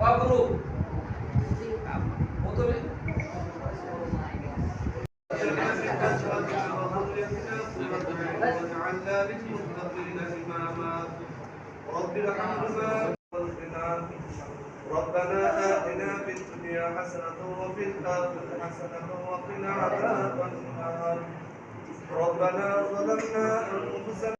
wabru رب ارحمهما ربنا آتنا في الدنيا حسنة وفي الآخرة حسنة وقنا عذاب النار ربنا ظلمنا أنفسنا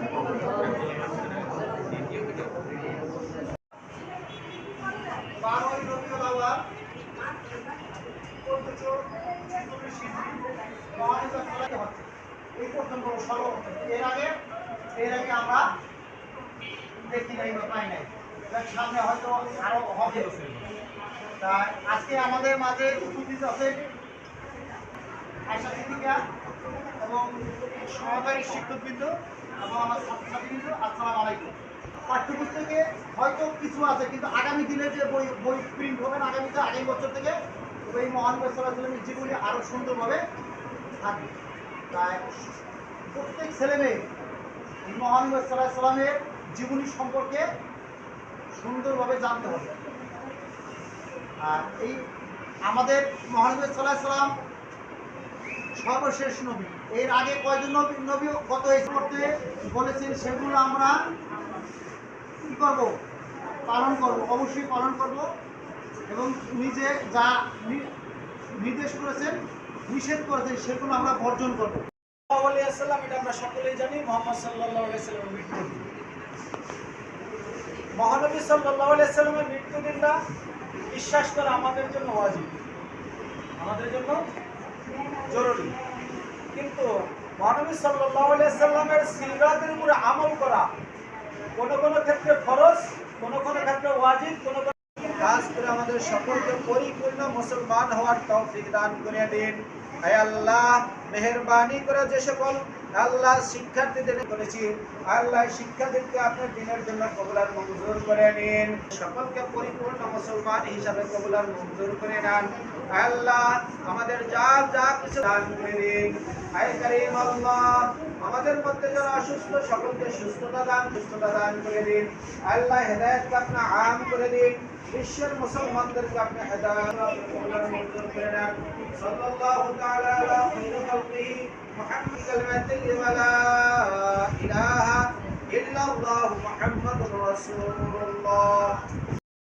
মহানবী সাল্লাল্লাহু হচ্ছে এই পর্যন্ত সর্বপ্রথম। এর আগে এর আগে আমরা দেখি নাই বা সামনে হয়তো আরও হবে। তাই আজকে আমাদের মাঝে উপস্থিত আছে আয়সা সিদ্দিকা এবং সহকারী শিক্ষকবৃন্দ এবং আমার ছাত্রছাত্রীবৃন্দ। আসসালামু আলাইকুম। পাঠ্যপুস্তকে হয়তো কিছু আছে, কিন্তু আগামী দিনে যে বই বই প্রিন্ট হবে আগামীতে আগামী বছর থেকে ওই মহানবী সাল্লাহ সাল্লামের জীবনী আরও সুন্দরভাবে থাকবে। তাই প্রত্যেক ছেলে মেয়ে এই সাল্লাহ সাল্লামের জীবনী সম্পর্কে সুন্দরভাবে জানতে হবে। আর এই আমাদের মহানবী সাল্লাম সর্বশেষ নবী। এর আগে কয়জন নবী নবী কত এই বলেছেন সেগুলো আমরা কি করব? পালন করব, অবশ্যই পালন করব এবং নিজে যা নির্দেশ করেছেন, নিষেধ করেছেন, সেগুলো আমরা বর্জন করব। সাল্লাম এটা আমরা সকলেই জানি, মোহাম্মদ সাল্লাহ মৃত্যু মহানবী মৃত্যুদিনটা বিশ্বাস করা আমাদের জন্য ওয়াজিব। আমাদের জন্য জরুরি। কিন্তু মহানবী সাল্লাহ সাল্লামের সিরাতের উপরে আমল করা কোনো কোনো ক্ষেত্রে ফরজ কোনো কোনো ক্ষেত্রে ওয়াজিব, কোনো কোনো কাজ করে আমাদের সকলকে পরিপূর্ণ মুসলমান হওয়ার তৌফিক দান করে দিন। হে আল্লাহ মেহেরবানি করে যে সকল আল্লাহ শিক্ষার্থীদের করেছি, আল্লাহ শিক্ষার্থীকে আপনার দিনের জন্য কবুলার মঞ্জুর করে নিন। সকলকে পরিপূর্ণ মুসলমান হিসাবে কবুলার মঞ্জুর করে নেন। আল্লাহ আমাদের যা যা কিছু দান করে দিন। আমাদের মধ্যে যারা অসুস্থ, সকলকে সুস্থতা দান সুস্থতা দান করে দিন। আল্লাহ হেদায়তকে আপনার আম করে দিন। বিশ্বের মুসলমানদেরকে আপনি হেদায়ত কবুলার মঞ্জুর করে নেন। আলা খাইরি খালকিহি মুহাম্মদ কালিমাতিহি ওয়া লা ইলাহা ইল্লাল্লাহু মুহাম্মাদুর রাসূলুল্লাহ